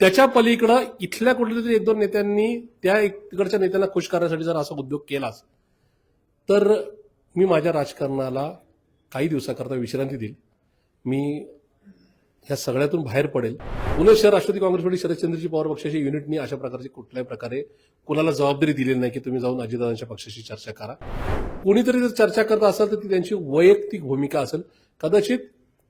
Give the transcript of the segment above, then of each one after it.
त्याच्या पलीकडं इथल्या कुठल्या तरी एक दोन नेत्यांनी त्या एक तिकडच्या नेत्यांना खुश करण्यासाठी जर असा उद्योग केलाच तर मी माझ्या राजकारणाला काही दिवसाकरता विश्रांती देईल. मी ह्या सगळ्यातून बाहेर पडेल. पुणे शहर राष्ट्रवादी काँग्रेस पार्टी शरदचंद्रजी पवार पक्षाच्या युनिटनी अशा प्रकारची कुठल्याही प्रकारे कुणाला जबाबदारी दिलेली नाही की तुम्ही जाऊन अजितदादांच्या पक्षाशी चर्चा करा. कोणीतरी जर चर्चा करत असाल तर ती त्यांची वैयक्तिक भूमिका असेल. कदाचित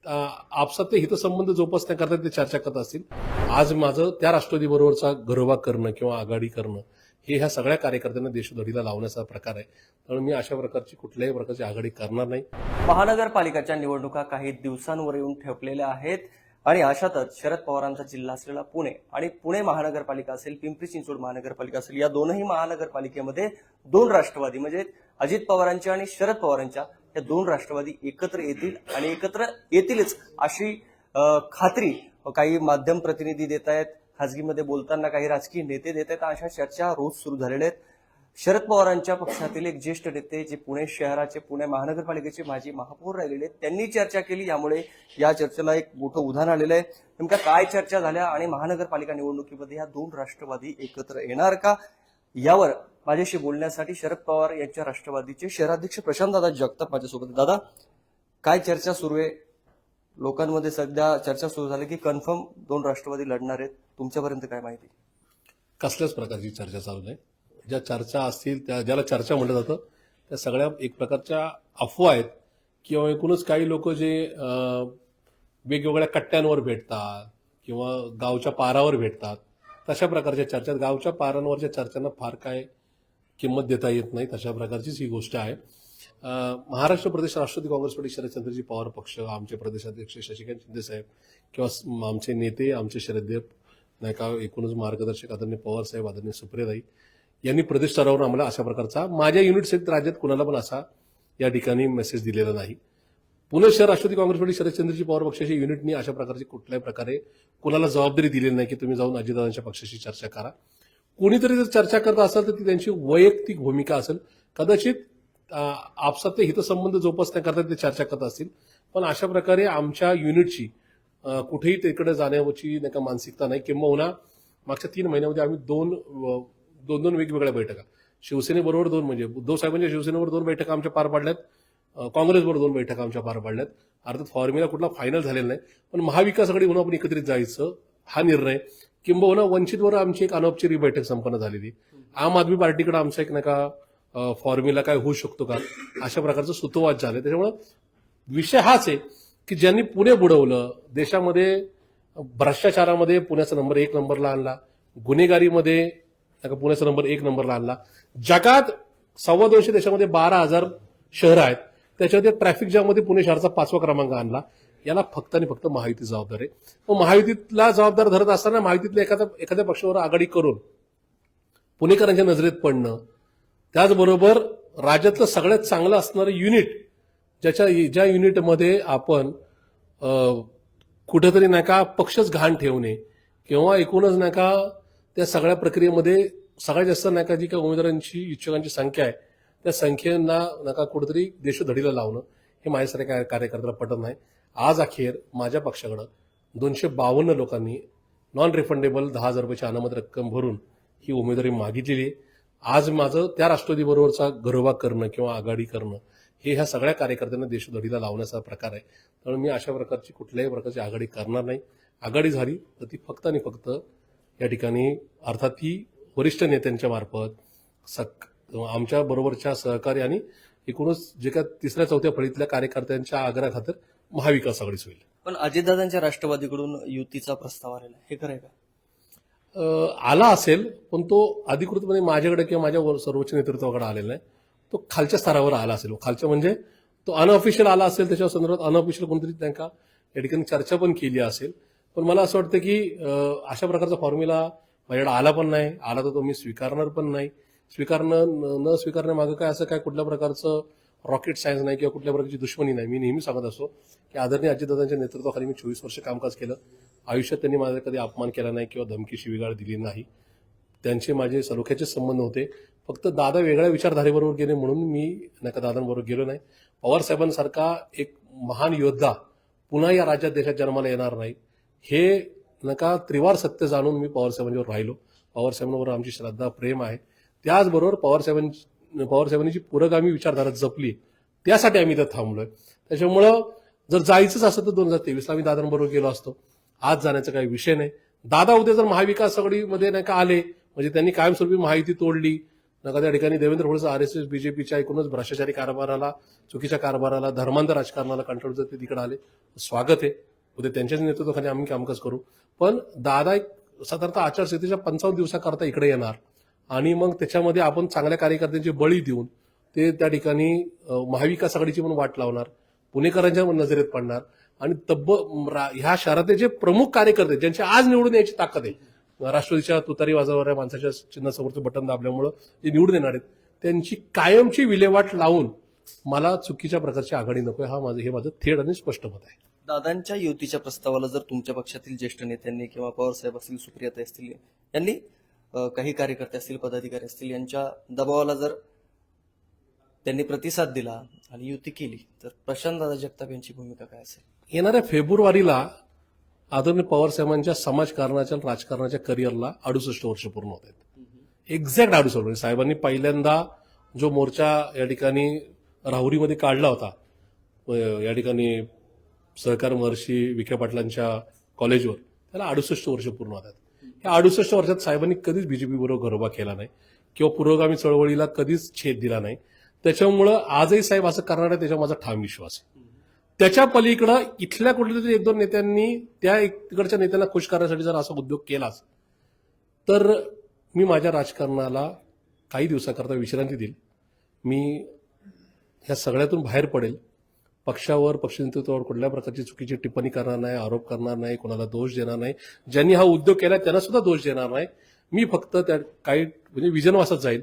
आपसातले हितसंबंध जोपासण्याकरता ते चर्चा करत असतील. आज माझं त्या राष्ट्रवादी बरोबरचा गरोबा करणं किंवा आघाडी करणं हे ह्या सगळ्या कार्यकर्त्यांना देशधडीला लावण्याचा प्रकार आहे. त्यामुळे मी अशा प्रकारची कुठल्याही प्रकारची आघाडी करणार नाही. महानगरपालिकाच्या निवडणुका काही दिवसांवर येऊन ठेपलेल्या आहेत आणि अशातच शरद पवारांचा जिल्हा असलेला पुणे आणि पुणे महानगरपालिका असेल पिंपरी चिंचवड महानगरपालिका असेल या दोनही महानगरपालिकेमध्ये दोन राष्ट्रवादी म्हणजे अजित पवारांच्या आणि शरद पवारांच्या या दोन राष्ट्रवादी एकत्र येतील आणि एकत्र येतीलच अशी खात्री काही माध्यम प्रतिनिधी देत आहेत. खासगीमध्ये बोलताना काही राजकीय नेते देत आहेत. अशा चर्चा रोज सुरू झालेल्या आहेत. शरद पवारांच्या पक्षातील एक ज्येष्ठ नेते जे पुणे शहराचे पुणे महानगरपालिकेचे माजी महापौर राहिलेले आहेत, त्यांनी चर्चा केली. यामुळे या चर्चेला एक मोठं उदाहरण आलेलं आहे. नेमका काय चर्चा झाल्या आणि महानगरपालिका निवडणुकीमध्ये या दोन राष्ट्रवादी एकत्र येणार का? यावर माझ्याशी बोलण्यासाठी शरद पवार यांच्या राष्ट्रवादीचे शहराध्यक्ष प्रशांतदादा जगताप माझ्यासोबत दादा काय चर्चा सुरू आहे? लोकांमध्ये सध्या चर्चा सुरू झाली की कन्फर्म दोन राष्ट्रवादी लढणार आहेत. तुमच्यापर्यंत काय माहिती? कसल्याच प्रकारची चर्चा चालू नाही. ज्या चर्चा असतील त्या ज्याला चर्चा म्हटलं जातं त्या सगळ्या एक प्रकारच्या अफवा आहेत किंवा एकूणच काही लोक जे वेगवेगळ्या कट्ट्यांवर भेटतात किंवा गावच्या पारावर भेटतात तशा प्रकारच्या चर्चा गावच्या पारांवरच्या चर्चांना फार काय किंमत देता येत नाही अशा प्रकारचीच ही गोष्ट आहे. महाराष्ट्र प्रदेश राष्ट्रवादी काँग्रेस पार्टी शरदचंद्रजी पवार पक्ष आमचे प्रदेशाध्यक्ष शशिकांत शिंदे साहेब किंवा आमचे नेते आमचे शरददेव नायका एकूणच मार्गदर्शक आदरणीय पवार साहेब आदरणीय सुप्रियाताई यांनी प्रदेश स्तरावर आम्हाला अशा प्रकारचा माझ्या युनिट सहित राज्यात कुणाला पण असा या ठिकाणी मेसेज दिलेला नाही. पुणे शहर राष्ट्रवादी काँग्रेस पार्टी शरदचंद्रजी पवार पक्षाच्या युनिटनी अशा प्रकारची कुठल्याही प्रकारे कुणाला जबाबदारी दिलेली नाही की तुम्ही जाऊन अजितदादांच्या पक्षाशी चर्चा करा. कोणीतरी जर चर्चा करत असेल तर ती त्यांची वैयक्तिक भूमिका असेल. कदाचित आपसातले ते हितसंबंध जोपासण्याकरता ते चर्चा करत असतील. पण अशा प्रकारे आमच्या युनिटची कुठेही तिकडे जाण्याची नाही का मानसिकता नाही. किंबहुना मागच्या तीन महिन्यामध्ये आम्ही दोन दोन दोन वेगवेगळ्या बैठका. शिवसेनेबरोबर दोन म्हणजे उद्धव साहेबांच्या शिवसेनेवर दोन बैठका आमच्या पार पाडल्यात. काँग्रेसबरोबर दोन बैठका आमच्या पार पाडल्यात. अर्थात फॉर्म्युला कुठला फायनल झालेला नाही. पण महाविकासाकडे म्हणून आपण एकत्रित जायचं हा निर्णय. किंबहुना वंचितवर आमची एक अनौपचारिक बैठक संपन्न झालेली. आम आदमी पार्टीकडे आमचा एक नका फॉर्म्युला काय होऊ शकतो का? अशा प्रकारचं सुतोवाद झालं त्याच्यामुळं विषय हाच आहे की ज्यांनी पुणे बुडवलं देशामध्ये भ्रष्टाचारामध्ये पुण्याचा नंबर एक नंबरला आणला गुन्हेगारीमध्ये का पुण्याचा नंबर एक नंबरला आणला. जगात सव्वा दोनशे देशामध्ये बारा हजार शहरं आहेत. त्याच्यामध्ये ट्रॅफिक जॅममध्ये पुणे शहराचा पाचवा क्रमांक आणला. याला फक्त आणि फक्त महायुती जबाबदार आहे. मग महायुतीला जबाबदार धरत असताना महायुतीतल्या एखाद्या एखाद्या पक्षावर आघाडी करून पुणेकरांच्या नजरेत पडणं त्याचबरोबर राज्यातलं सगळ्यात चांगलं असणारं युनिट ज्याच्या ज्या युनिटमध्ये आपण कुठंतरी नाही का पक्षच घाण ठेवणे किंवा एकूणच नाही का त्या सगळ्या प्रक्रियेमध्ये सगळ्यात जास्त नाही का जी काही उमेदवारांची इच्छुकांची संख्या आहे त्या संख्येना नका कुठेतरी देशोधडीला लावणं हे माझ्यासारख्या कार्यकर्त्याला पटत नाही. आज अखेर माझ्या पक्षाकडं दोनशे बावन्न लोकांनी नॉन रिफंडेबल दहा हजार रुपयाची अनामत रक्कम भरून ही उमेदवारी मागितलेली आहे. आज माझं त्या राष्ट्रवादीबरोबरचा घरोबा करणं किंवा आघाडी करणं हे ह्या सगळ्या कार्यकर्त्यांना देशधडीला लावण्याचा प्रकार आहे. त्यामुळे मी अशा प्रकारची कुठल्याही प्रकारची आघाडी करणार नाही. आघाडी झाली तर ती फक्त आणि फक्त या ठिकाणी अर्थात ती वरिष्ठ नेत्यांच्या मार्फत सक आमच्या बरोबरच्या सहकारी आणि एकूणच जे काय तिसऱ्या चौथ्या फळीतल्या कार्यकर्त्यांच्या आग्रहाखातर महाविकास आघाडीच होईल. पण अजितदादांच्या राष्ट्रवादीकडून युतीचा प्रस्ताव आलेला आहे. हे खरं आहे का? आला असेल पण तो अधिकृतपणे माझ्याकडे किंवा माझ्या सर्वोच्च नेतृत्वाकडे आलेला नाही. तो खालच्या स्तरावर आला असेल. खालच्या म्हणजे तो अनऑफिशियल आला असेल त्याच्या संदर्भात अनऑफिशियल कोणतरी त्यांना या ठिकाणी चर्चा पण केली असेल. पण मला असं वाटतं की अशा प्रकारचा फॉर्म्युला माझ्याकडे आला पण नाही. आला तर तो मी स्वीकारणार पण नाही. स्वीकारणं न- न स्वीकारण्यामागं काय असं काय कुठल्या प्रकारचं रॉकेट सायन्स नाही किंवा कुठल्या प्रकारची दुश्मनी नाही. मी नेहमी सांगत असतो की आदरणीय अजितदादांच्या नेतृत्वाखाली मी चोवीस वर्ष कामकाज केलं. आयुष्यात त्यांनी माझा कधी अपमान केला नाही किंवा धमकी शिवीगाळ दिली नाही. त्यांचे माझे सलोख्याचे संबंध होते. फक्त दादा वेगळ्या विचारधारेबरोबर गेले म्हणून मी नका दादांबरोबर गेलो नाही. पवारसाहेबांसारखा एक महान योद्धा पुन्हा या राज्यात देशात जन्माला येणार नाही. हे नका त्रिवार सत्य जाणून मी पवारसाहेबांच्यावर राहिलो. पवारसाहेबांवर आमची श्रद्धा प्रेम आहे. त्याचबरोबर पवारसाहेबांची पवारसाहेबांनी जी पुरोगामी विचारधारा जपली त्यासाठी आम्ही इथं थांबलोय. त्याच्यामुळं जर जायचंच असं तर दोन हजार तेवीसला आम्ही दादांबरोबर गेलो असतो. आज जाण्याचा काही विषय नाही. दादा उद्या जर महाविकास आघाडीमध्ये नाही का आले म्हणजे त्यांनी कायमस्वरूपी माहिती तोडली नका त्या ठिकाणी Devendra Fadnavis R S S बीजेपीच्या एकूणच भ्रष्टाचारी कारभाराला चुकीच्या कारभाराला धर्मांतर राजकारणाला कंट्रोल जर ते तिकडे आले स्वागत आहे. उद्या त्यांच्याच नेतृत्वाखाली आम्ही कामकाज करू. पण दादा एक साधारणतः आचारसंहितेच्या पंचावन्न दिवसाकरता इकडे येणार. आणि मग त्याच्यामध्ये आपण चांगल्या कार्यकर्त्यांची बळी देऊन ते त्या ठिकाणी महाविकास आघाडीची पण वाट लावणार पुणेकरांच्या नजरेत पडणार आणि तब्ब ह्या शहरातले जे प्रमुख कार्यकर्ते ज्यांची आज निवडून यायची ताकद आहे राष्ट्रवादीच्या तुतारी वाजवणाऱ्या माणसाच्या चिन्हासमोरचं बटन दाबल्यामुळं जे निवडून येणार आहेत. त्यांची कायमची विल्हेवाट लावून मला चुकीच्या प्रकारची आघाडी नको हा माझं हे माझं थेट आणि स्पष्ट मत आहे. दादांच्या युतीच्या प्रस्तावाला जर तुमच्या पक्षातील ज्येष्ठ नेत्यांनी किंवा पवारसाहेब असतील सुप्रियता असतील यांनी काही कार्यकर्ते असतील पदाधिकारी असतील यांच्या दबावाला जर त्यांनी प्रतिसाद दिला आणि युती केली तर प्रशांत दादा जगताप यांची भूमिका काय असेल? येणाऱ्या फेब्रुवारीला आदरणीय पवारसाहेबांच्या समाजकारणाच्या राजकारणाच्या करिअरला अडुसष्ट वर्ष पूर्ण होत आहेत. एक्झॅक्ट अडुसष्ट वर्ष. म्हणजे साहेबांनी पहिल्यांदा जो मोर्चा या ठिकाणी राहुरीमध्ये काढला होता या ठिकाणी सहकार महर्षी विखे पाटलांच्या कॉलेजवर त्याला अडुसष्ट वर्ष पूर्ण होतात या अडुसष्ट वर्षात साहेबांनी कधीच बीजेपी बरोबर गरोबा केला नाही किंवा पुरोगामी चळवळीला कधीच छेद दिला नाही. त्याच्यामुळं आजही साहेब असं करणार आहे त्याच्यावर माझा ठाम विश्वास आहे. त्याच्या पलीकडं इथल्या कुठल्या तरी एक दोन नेत्यांनी त्या एक तिकडच्या नेत्यांना खुश करण्यासाठी जर असा उद्योग केलाच तर मी माझ्या राजकारणाला काही दिवसाकरता विश्रांती देईल. मी ह्या सगळ्यातून बाहेर पडेल. पक्षावर पक्ष नेतृत्वावर कुठल्या प्रकारची चुकीची टिप्पणी करणार नाही आरोप करणार नाही कोणाला दोष देणार नाही. ज्यांनी हा उद्योग केला त्यांना सुद्धा दोष देणार नाही. मी फक्त त्या काही म्हणजे विजनवासात जाईल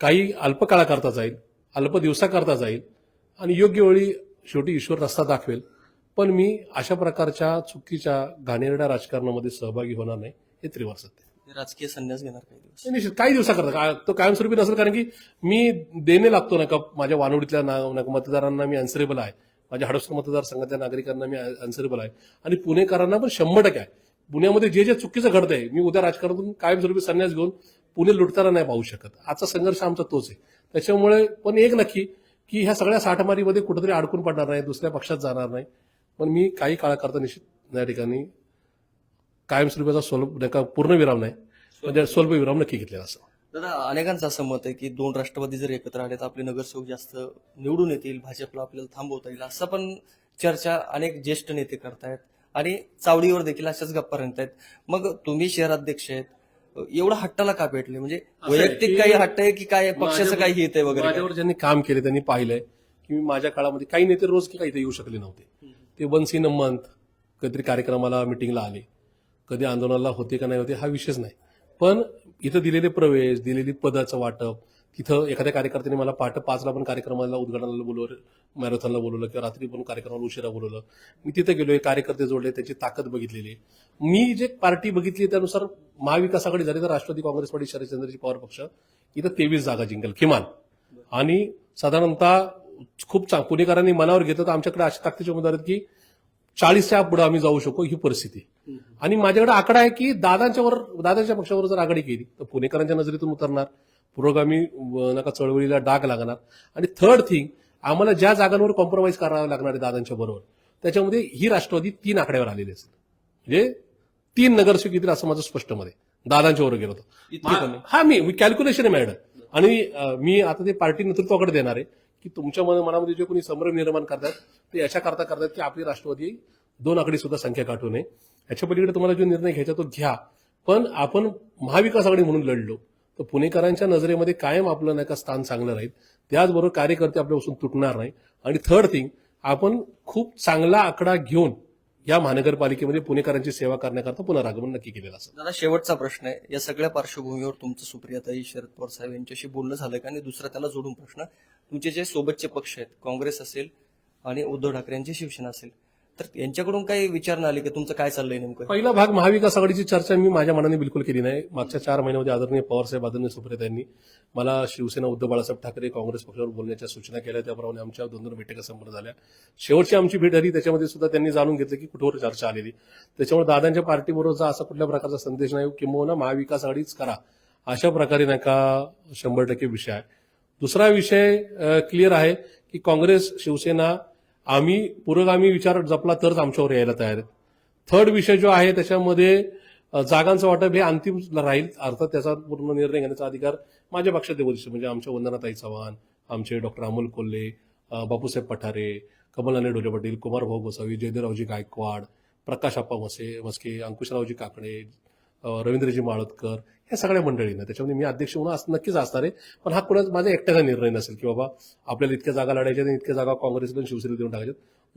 काही अल्पकाळाकरता जाईल अल्प दिवसाकरता जाईल आणि योग्य वेळी शेवटी ईश्वर रस्ता दाखवेल. पण मी अशा प्रकारच्या चुकीच्या घाणेरड्या राजकारणामध्ये सहभागी होणार नाही हे त्रिवार सत्य राजकीय संन्यास घेणार काही दिवस. निश्चित काही दिवसाकरता तो कायमस्वरूपी नसेल कारण की मी देणे लागतो ना का माझ्या वानवडीतल्या मतदारांना मी अन्सरेबल आहे. माझ्या हडपसर मतदारसंघातल्या नागरिकांना मी अन्सरेबल आहे. आणि पुणेकरांना पण शंभर टक्के आहे. पुण्यामध्ये जे जे चुकीचं घडतंय मी उद्या राजकारणातून कायमस्वरूपी संन्यास घेऊन पुणे लुटताना नाही पाहू शकत. आजचा संघर्ष आमचा तोच आहे. त्याच्यामुळे पण एक नक्की की ह्या सगळ्या साठमारीमध्ये कुठेतरी अडकून पडणार नाही दुसऱ्या पक्षात जाणार नाही. पण मी काही काळाकरता निश्चित या ठिकाणी कायमस्वरूपाचा स्वल्प पूर्ण विराम नाही. म्हणजे स्वल्प विराम नक्की घेतलेला असं दादा अनेकांचं असं मत आहे की दोन राष्ट्रवादी जर एकत्र आले तर आपले नगरसेवक जास्त निवडून येतील भाजपला आपल्याला थांबवता येईल असं पण चर्चा अनेक ज्येष्ठ नेते करतायत आणि चावडीवर देखील अशाच गप्पा रंगतायत. मग तुम्ही शहराध्यक्ष आहेत एवढा हट्टाला का पेटले? म्हणजे वैयक्तिक की काही हट्ट आहे की काय पक्षाचं काही हित आहे वगैरे? माझ्यावर ज्यांनी काम केले त्यांनी पाहिलंय की मी माझ्या काळामध्ये काही नेते रोज काही इथे येऊ शकले नव्हते. ते वन्स इन अ मंथ कधीतरी कार्यक्रमाला मिटिंगला आले. कधी आंदोलनाला होते का नाही होते हा विषयच नाही. पण इथं दिलेले प्रवेश दिलेली पदाचं वाटप तिथं एखाद्या कार्यकर्त्याने मला पहाटे पाचला पण कार्यक्रमाला उद्घाटनाला बोलवलं मॅरेथॉनला बोलवलं किंवा रात्री पण कार्यक्रमाला उशिरा बोलवलं मी तिथे गेलोय कार्यकर्ते जोडले त्याची ताकद बघितलेली आहे. मी जे पार्टी बघितली त्यानुसार महाविकास आघाडी झाली तर राष्ट्रवादी काँग्रेस पार्टी शरदचंद्रजी पवार पक्ष इथं तेवीस जागा जिंकल किमान आणि साधारणतः खूप पुणेकरांनी मनावर घेतलं तर आमच्याकडे अशा ताकदीचे उमेदवार आहेत की चाळीसच्या पुढे आम्ही जाऊ शकू ही परिस्थिती. आणि माझ्याकडे आकडा आहे की दादांच्यावर दादांच्या पक्षावर जर आघाडी केली तर पुणेकरांच्या नजरेतून उतरणार पुरोगामी नका चळवळीला डाग लागणार. आणि थर्ड थिंग आम्हाला ज्या जागांवर कॉम्प्रोमाइज करावं लागणार आहे दादांच्या बरोबर त्याच्यामध्ये ही राष्ट्रवादी तीन आकड्यावर आलेली असेल म्हणजे तीन नगरसेवक येतील असं माझं स्पष्ट आहे. दादांच्या बरोबर गेलो होतो? हा मी कॅल्क्युलेशन आहे मॅडम. आणि मी आता ते पार्टी नेतृत्वाकडे देणार आहे. की तुमच्या मनामध्ये जे कोणी संभ्रम निर्माण करतात ते याच्या करता करतात की आपली राष्ट्रवादी दोन आकडी सुद्धा संख्या गाठू नये. याच्या पलीकडे तुम्हाला जो निर्णय घ्यायचा तो घ्या. पण आपण महाविकास आघाडी म्हणून लढलो तर पुणेकरांच्या नजरेमध्ये कायम आपलं नाही का स्थान चांगलं राहील. त्याचबरोबर कार्यकर्ते आपल्यापासून तुटणार नाही. आणि थर्ड थिंग आपण खूप चांगला आकडा घेऊन या महानगरपालिकेमध्ये पुणेकरांची सेवा करण्याकरता पुनरागमन नक्की केलेलं असेल. दादा शेवटचा प्रश्न आहे. या सगळ्या पार्श्वभूमीवर तुमचं सुप्रियाताई शरद पवार साहेब यांच्याशी बोलणं झालं का? आणि दुसरा त्याला जोडून प्रश्न तुमचे जे सोबतचे पक्ष आहेत काँग्रेस असेल आणि उद्धव ठाकरे यांची शिवसेना असेल तर यांच्याकडून काही विचार नाही आले की? तुमचं काय चाललंय नेमकं? पहिला भाग महाविकास आघाडीची चर्चा मी माझ्या मनाने बिलकुल केली नाही. मागच्या चार महिन्यामध्ये आदरणीय पवारसाहेब आदरणीय सुप्रिया यांनी मला शिवसेना उद्धव बाळासाहेब ठाकरे काँग्रेस पक्षावर बोलण्याच्या सूचना केल्या. त्याप्रमाणे आमच्या दोन दोन बैठका संपन्न झाल्या. शेवटची आमची भेट झाली. त्याच्यामध्ये सुद्धा त्यांनी जाणून घेतलं की कुठवर चर्चा आलेली. त्याच्यामुळे दादांच्या पार्टीबरोबरचा असा कुठल्या प्रकारचा संदेश नाही. किंवा हो महाविकास आघाडीच करा. अशा प्रकारे नाही का शंभर टक्के विषय आहे. दुसरा विषय क्लिअर आहे की काँग्रेस शिवसेना आम्ही पुरोगामी विचार जपला तरच आमच्यावर यायला तयार आहेत. थर्ड विषय जो आहे त्याच्यामध्ये जागांचं वाटप हे अंतिम राहील अर्थात त्याचा पूर्ण निर्णय घेण्याचा अधिकार माझ्या पक्षात वरिष्ठ म्हणजे आमच्या वंदनाताई चव्हाण आमचे डॉक्टर अमोल कोल्हे बापूसाहेब पठारे कमलाने डोले पाटील कुमारभाऊ गोसावी जयदेवरावजी गायकवाड प्रकाश आप्पा मसे मस्के अंकुशरावजी काकडे रवींद्रजी माळतकर या सगळ्या मंडळींना. त्याच्यामध्ये मी अध्यक्ष म्हणून असं नक्कीच असणार आहे. पण हा कुणाच माझा एकट्याचा निर्णय नसेल की बाबा आपल्याला इतक्या जागा लढायच्या आणि इतक्या जागा काँग्रेसला आणि शिवसेनेला देऊन टाकायच्या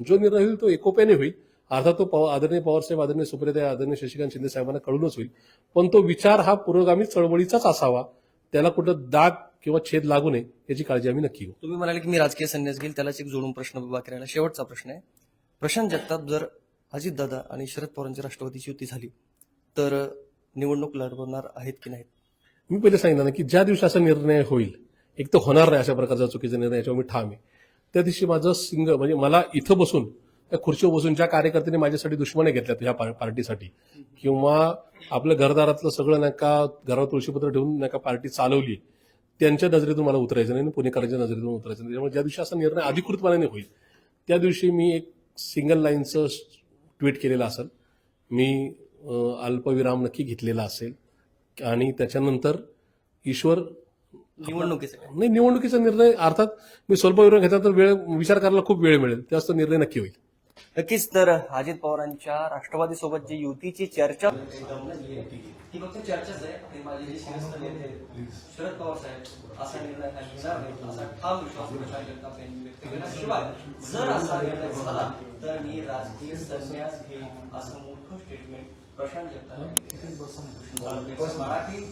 जो निर्णय होईल तो एकोप्याने होईल. अर्थात तो पव- आदरणीय पवारसाहेब आदरणीय सुप्रिया आदरणीय शशिकांत शिंदे साहेबांना कळूनच होईल. पण तो विचार हा पुरोगामी चळवळीचाच असावा. त्याला कुठं दाग किंवा छेद लागू नये याची काळजी आम्ही नक्की घेऊ. तुम्ही म्हणाले की मी राजकीय संन्यास घेईल. त्यालाच एक जोडून प्रश्न उभा करायला शेवटचा प्रश्न आहे. प्रशांत जगताप जर अजितदादा आणि शरद पवारांची राष्ट्रवादीची युती झाली तर निवडणूक लढवणार आहेत की नाहीत? मी पहिले सांगितलं ना की ज्या दिवशी असा निर्णय होईल एक तर होणार नाही अशा प्रकारचा चुकीचा निर्णय याच्यावर मी ठाम आहे. त्या दिवशी माझं सिंग म्हणजे मला इथं बसून त्या खुर्चीवर बसून ज्या कार्यकर्त्यांनी माझ्यासाठी दुश्मने घेतल्यात या पार्टीसाठी किंवा आपलं घरदारातलं सगळं नाही का घरावर तुळशीपत्र ठेवून नाही का पार्टी चालवली त्यांच्या नजरेतून मला उतरायचं नाही आणि पुणेकरांच्या नजरेतून उतरायचं नाही. त्यामुळे ज्या दिवशी असा निर्णय अधिकृतपणाने होईल त्या दिवशी मी एक सिंगल लाईनचं ट्विट केलेलं असेल. मी अल्पविराम नक्की घेतलेला असेल. आणि त्याच्यानंतर ईश्वर निवडणुकीचं नाही निवडणुकीचा निर्णय अर्थात मी स्वल्प विरोध घेतला तर वेळ विचार करायला खूप वेळ मिळेल. त्याच निर्णय नक्की होईल. नक्कीच तर अजित पवारांच्या राष्ट्रवादी सोबत जी युतीची चर्चा ही फक्त चर्चाच आहे आणि माझे जे नेते शरद पवार साहेब असा निर्णय काही घेणार नाहीत असा ठाम विश्वास प्रशांत जगताप यांनी व्यक्त केला शिवाय जर असा निर्णय झाला तर मी राजकीय संन्यास घेईन असं मोठं स्टेटमेंट प्रशांत जगताप. मराठी.